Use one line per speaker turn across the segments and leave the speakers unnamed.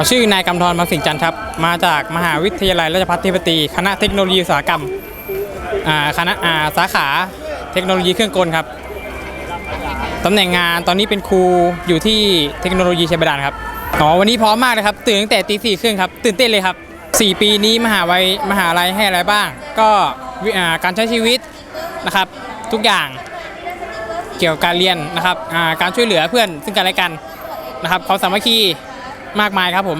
อชื่อนายกำธรมาสิงห์จันทร์ครับ มาจากมหาวิทยาลัยราชภัฏเทพตีคณะเทคโนโลยีอุตสาหกรรมอ่าคณะอ่าสาขาเทคโนโลยีเครื่องกลครับตำแหน่งงานตอนนี้เป็นครูอยู่ที่เทคโนโลยีชัยบาดาลครับอ๋อวันนี้พร้อมมากเลยครับ ตื่นตั้งแต่ตีสี่ครึ่งครับตื่นเต้นเลยครับ 4 ปีนี้มหาวัยมหาลัยให้อะไรบ้าง ก็อ่าการใช้ชีวิตนะครับทุกอย่างเกี่ยวกับการเรียนนะครับอ่าการช่วยเหลือเพื่อนซึ่งกันและกันนะครับความสามัคคี มากมายครับผม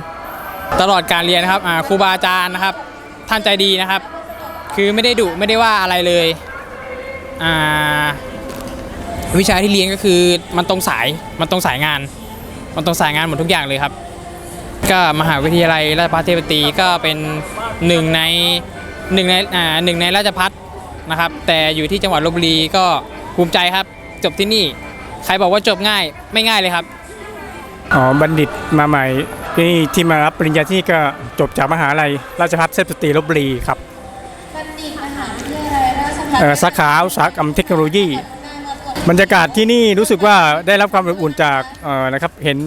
ตลอดการเรียนนะครับครูบาอาจารย์นะครับ ท่านใจดีนะครับ คือไม่ได้ดุไม่ได้ว่าอะไรเลยวิชาที่เรียนก็คือมันตรงสายมันตรงสายงาน มันตรงสายงานหมดทุกอย่างเลยครับ ก็มหาวิทยาลัยราชภัฏเทพตรีก็เป็นหนึ่งในหนึ่งในอ่าหนึ่งในราชภัฏนะครับ แต่อยู่ที่จังหวัดลบบุรีก็ภูมิใจครับ จบที่นี่ ใครบอกว่าจบง่ายไม่ง่ายเลยครับ
อ๋อบัณฑิตมาใหม่ที่ที่มารับปริญญาที่ก็จบจากมหาลัยราชภัฏเทพสตรีลบบุรีครับ
บัณฑิตมหาวิทยาลัยราชภัฏ
เอ่อสาขาอุตสาหกรรมเทคโนโลยี บรรยากาศที่นี่รู้สึกว่าได้รับความอบอุ่นจากเอ่อนะครับเห็น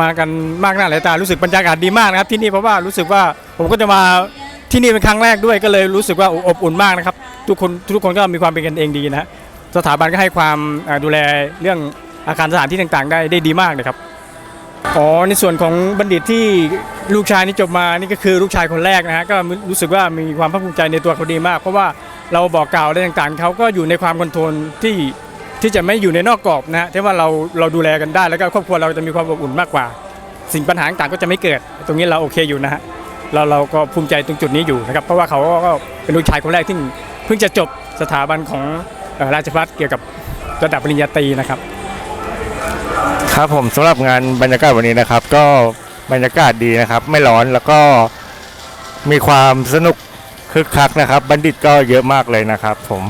มากันมากหน้าหลายตารู้สึกบรรยากาศดีมากนะครับ ที่นี่เพราะว่ารู้สึกว่าผมก็จะมาที่นี่เป็นครั้งแรกด้วยก็เลยรู้สึกว่าอบอุ่นมากนะครับ ทุกคนทุกคนก็มีความเป็นกันเองดีนะฮะสถาบันก็ให้ความเอ่อดูแลเรื่องอาคารสถานที่ต่างๆ ได้ได้ดีมากเลยครับ อ๋อในส่วนของบัณฑิตที่ลูกชายนี่จบมานี่ก็คือลูกชายคนแรกนะฮะก็รู้สึกว่ามีความภาคภูมิใจในตัวเขาดีมาก เพราะว่าเราบอกกล่าวอะไรต่างๆเขาก็อยู่ในความคอนโทรลที่ที่จะไม่อยู่ในนอกกรอบนะฮะที่ว่าเราเราดูแลกันได้แล้วก็ครอบครัวเราจะมีความอบอุ่นมากกว่า สิ่งปัญหาต่างๆก็จะไม่เกิด ตรงนี้เราโอเคอยู่นะฮะเราเราก็ภูมิใจตรงจุดนี้อยู่นะครับเพราะว่าเขาก็เป็นลูกชายคนแรกที่เพิ่งจะจบสถาบันของราชภัฏเกี่ยวกับระดับปริญญาตรีนะครับ
ครับผมสำหรับงานบรรยากาศวันนี้นะครับ ก็บรรยากาศดีนะครับ ไม่ร้อนแล้วก็มีความสนุกคึกคักนะครับ บัณฑิตก็เยอะมากเลยนะครับ ผม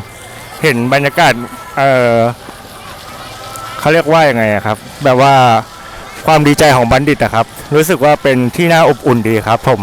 เห็นบรรยากาศเออเขาเรียกว่ายังไงครับ แบบว่าความดีใจของบัณฑิตนะครับ รู้สึกว่าเป็นที่น่าอบอุ่นดีครับ ผม